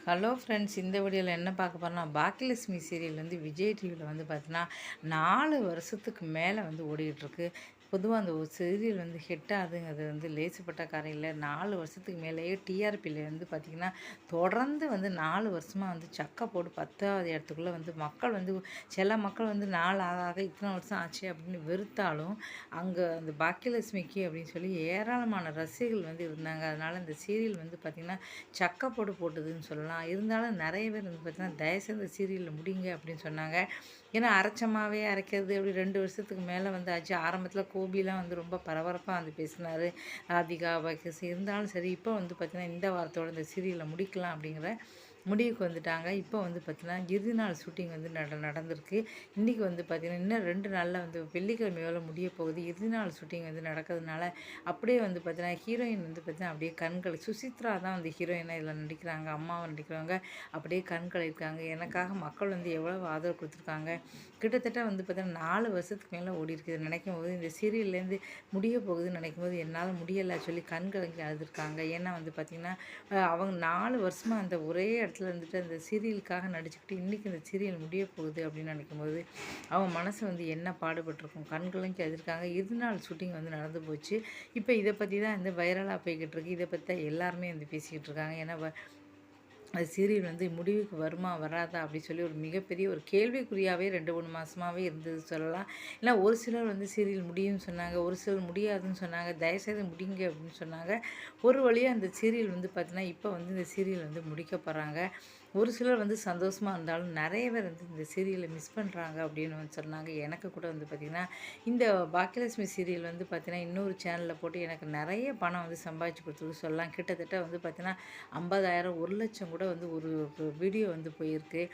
Hello friends இந்த வீடியோவில் என்ன பார்க்க போகிறோம்னா பாக்கியலட்சுமி சீரியல் வந்து விஜய் டிவியில் வந்து பார்த்தீங்கன்னா நாலு வருஷத்துக்கு மேலே வந்து ஓடிக்கிட்டுருக்கு பொதுவாக அந்த ஒரு சீரியல் வந்து ஹிட் ஆகுதுங்கிறது வந்து லேசுப்பட்ட காரையில் நாலு வருஷத்துக்கு மேலேயே டிஆர்பியில் வந்து பார்த்திங்கன்னா தொடர்ந்து வந்து நாலு வருஷமாக வந்து சக்கை போட்டு பத்தாவது இடத்துக்குள்ளே வந்து மக்கள் வந்து சில மக்கள் வந்து நாலு ஆக ஆக இத்தனை வருஷம் ஆச்சு அப்படின்னு வெறுத்தாலும் அங்கே அந்த பாக்கியலட்சுமிக்கு அப்படின்னு சொல்லி ஏராளமான ரசிகர்கள் வந்து இருந்தாங்க. அதனால் இந்த சீரியல் வந்து பார்த்திங்கன்னா சக்கை போட்டு போட்டுதுன்னு சொல்லலாம். இருந்தாலும் நிறைய பேர் வந்து பார்த்திங்கன்னா தயவுசெய்து சீரியலில் முடிங்க அப்படின்னு சொன்னாங்க. ஏன்னா அரைச்சமாகவே அரைக்கிறது அப்படி ரெண்டு வருஷத்துக்கு மேலே வந்து ஆச்சு. ஆரம்பத்தில் கோபிலாம் வந்து ரொம்ப பரபரப்பாக வந்து பேசினார். ராதிகா பாக்கியஸ் இருந்தாலும் சரி இப்போ வந்து பார்த்திங்கன்னா இந்த வாரத்தோட இந்த சீரியலை முடிக்கலாம் அப்படிங்கிற முடிவுக்கு வந்துட்டாங்க. இப்போ வந்து பார்த்திங்கன்னா இறுதி நாள் ஷூட்டிங் வந்து நட நடந்திருக்கு. இன்றைக்கி வந்து பார்த்திங்கன்னா இன்னும் ரெண்டு நாளில் வந்து வெள்ளிக்கிழமை முடிய போகுது. இறுதி நாள் ஷூட்டிங் வந்து நடக்கிறதுனால அப்படியே வந்து பார்த்திங்கன்னா ஹீரோயின் வந்து பார்த்திங்கன்னா அப்படியே கண்கள் சுசித்ரா தான் வந்து ஹீரோயினாக இதில் நடிக்கிறாங்க. அம்மாவை நடிக்கிறவங்க அப்படியே கண்கள் இருக்காங்க எனக்காக மக்கள் வந்து எவ்வளோ ஆதரவு கொடுத்துருக்காங்க. கிட்டத்தட்ட வந்து பார்த்திங்கன்னா நாலு வருஷத்துக்கு மேலே ஓடி இருக்குது நினைக்கும் போது இந்த சீரியல்லேருந்து முடிய போகுதுன்னு நினைக்கும் போது என்னால் முடியலை சொல்லி கண்கலங்கி அழுதுருக்காங்க. ஏன்னா வந்து பார்த்திங்கன்னா அவங்க நாலு வருஷமாக அந்த ஒரே இடத்துல இருந்துட்டு அந்த சீரியலுக்காக நடிச்சுக்கிட்டு இன்றைக்கி இந்த சீரியல் முடிய போகுது அப்படின்னு நினைக்கும்போது அவன் மனசு வந்து என்ன பாடுபட்டிருக்கும் கண்களும் கதிர்க்காங்க இரு நாள் ஷூட்டிங் வந்து நடந்து போச்சு. இப்போ இதை பற்றி தான் வந்து வைரலாக போய்கிட்டு இருக்கு. இதை பற்றி தான் எல்லாருமே வந்து பேசிக்கிட்டு இருக்காங்க. ஏன்னா அது சீரியல் வந்து முடிவுக்கு வருமா வராதா அப்படி சொல்லி ஒரு மிகப்பெரிய ஒரு கேள்விக்குறியாகவே ரெண்டு மூணு மாதமாகவே இருந்தது சொல்லலாம். இல்லை ஒரு சிலர் வந்து சீரியல் முடியும்னு சொன்னாங்க ஒரு சிலர் முடியாதுன்னு சொன்னாங்க தயவுசெய்து முடிங்க அப்படின்னு சொன்னாங்க. ஒரு வழியாக அந்த சீரியல் வந்து பார்த்திங்கன்னா இப்போ வந்து இந்த சீரியல் வந்து முடிக்க போகிறாங்க ஒரு சிலர் வந்து சந்தோஷமாக இருந்தாலும் நிறைய பேர் வந்து இந்த சீரியலை மிஸ் பண்ணுறாங்க அப்படின்னு வந்து சொன்னாங்க. எனக்கு கூட வந்து பார்த்திங்கன்னா இந்த பாக்கியலட்சுமி சீரியல் வந்து பார்த்திங்கன்னா இன்னொரு சேனலில் போட்டு எனக்கு நிறைய பணம் வந்து சம்பாதிச்சு கொடுத்துருக்கு. சொல்லலாம். கிட்டத்தட்ட வந்து பார்த்திங்கன்னா ஐம்பதாயிரம் ஒரு லட்சம் கூட வந்து ஒரு வீடியோ வந்து போயிருக்கு.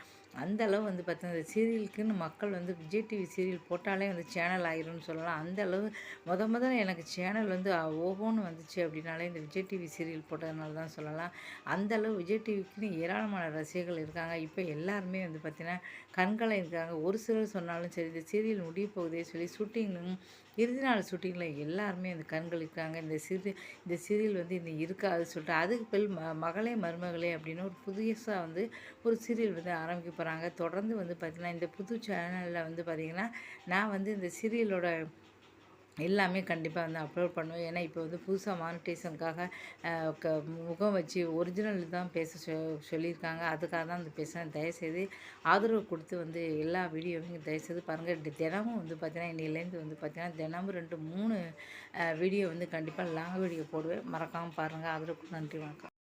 அந்த அளவு வந்து பார்த்தீங்கன்னா இந்த சீரியலுக்குன்னு மக்கள் வந்து விஜய் டிவி சீரியல் போட்டாலே வந்து சேனல் ஆயிரும்னு சொல்லலாம். அந்த அளவு முத முதல்ல எனக்கு சேனல் வந்து ஓஹோன்னு வந்துச்சு அப்படின்னாலே இந்த விஜய் டிவி சீரியல் போட்டதுனால தான் சொல்லலாம். அந்த அளவு விஜய் டிவிக்குன்னு ஏராளமான ரசிகர்கள் இருக்காங்க. இப்போ எல்லாருமே வந்து பார்த்திங்கன்னா கண்களை இருக்காங்க. ஒரு சிலர் சொன்னாலும் சரி இந்த சீரியல் முடிய போகுதே சொல்லி ஷூட்டிங்கும் இறுதி நாள் ஷூட்டிங்கில் எல்லாருமே அந்த கண்கள் இருக்காங்க. இந்த சிறு இந்த சீரியல் வந்து இன்னும் இருக்காது சொல்லிட்டு அதுக்கு பில் ம மகளே மருமகளே அப்படின்னு ஒரு புதுசாக வந்து ஒரு சீரியல் வந்து ஆரம்பிக்க போகிறாங்க தொடர்ந்து வந்து பார்த்திங்கன்னா இந்த புது சேனலில் வந்து பார்த்திங்கன்னா நான் வந்து இந்த சீரியலோட எல்லாமே கண்டிப்பாக வந்து அப்லோட் பண்ணுவேன். ஏன்னா இப்போ வந்து புதுசாக மானிட்டேஷனுக்காக க முகம் வச்சு ஒரிஜினல் தான் பேச சொ சொல்லியிருக்காங்க. அதுக்காக தான் வந்து பேசுகிறேன் தயவுசெய்து ஆதரவு கொடுத்து வந்து எல்லா வீடியோவையும் தயவுசெய்து பாருங்கள் தினமும் வந்து பார்த்திங்கன்னா இன்னிலேருந்து வந்து பார்த்திங்கன்னா தினமும் ரெண்டு மூணு வீடியோ வந்து கண்டிப்பாக லாங் வீடியோ போடுவேன். மறக்காமல் பாருங்கள் ஆதரவு நன்றி வணக்கம்.